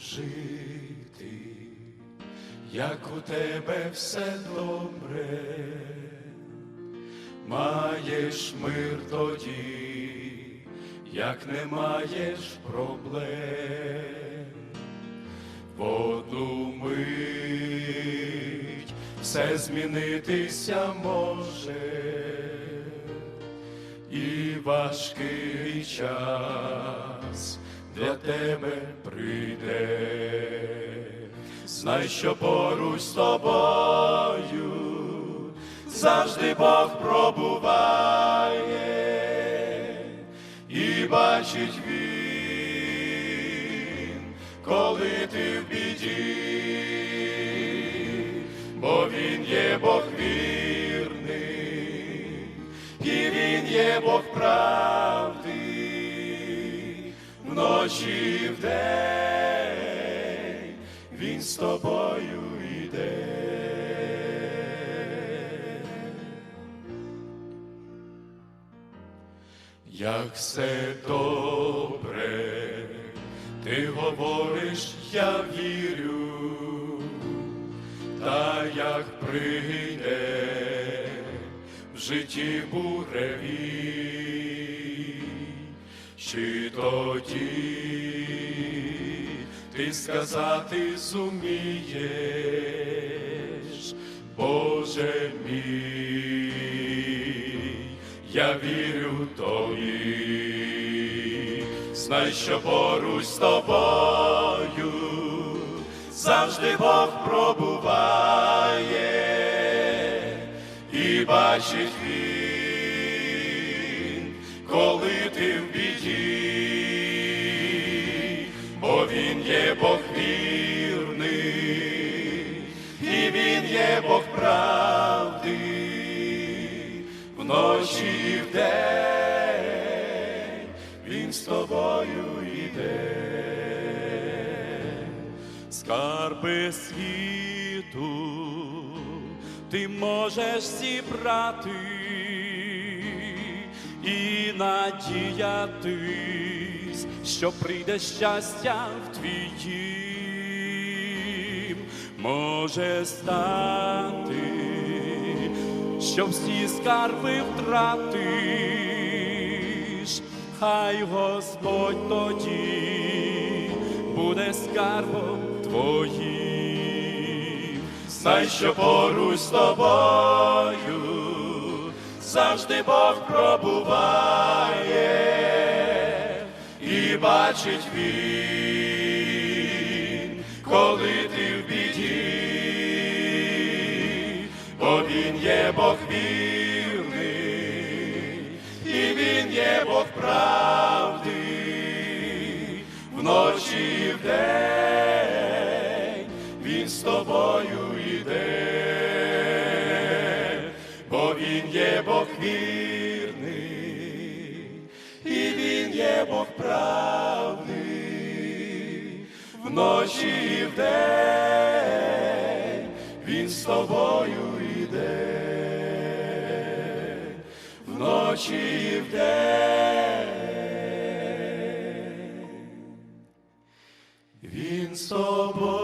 жити, як у тебе все добре, маєш мир тоді, як не маєш проблем, в одну мить все змінитися може. І важкий час для тебе прийде. Знай, що поруч з тобою завжди Бог пробуває і бачить він, коли ти в біді, бо він є Бог вірний, і він є Бог правди, вночі і вдень він з тобою йде. Як все добре, ти говориш, я вірю, та як прийде в житті буреві, чи тоді ти сказати зумієш, Боже мій, я вірю тобі, знай, що поруч з тобою завжди Бог пробуває і бачить він є Бог правди, вночі і вдень він з тобою йде. Скарби світу ти можеш зібрати і надіятись, що прийде щастя в твій. Може стати, що всі скарби втратиш, хай Господь тоді буде скарбом твоїм. Знай, що поруч з тобою завжди Бог пробуває і бачить він, коли ти бо він є Бог вірний, і він є Бог правди, вночі і вдень він з тобою йде, бо він є Бог вірний, і він є Бог правди, вночі і вдень він з тобою вночі і вдень. Він з тобою.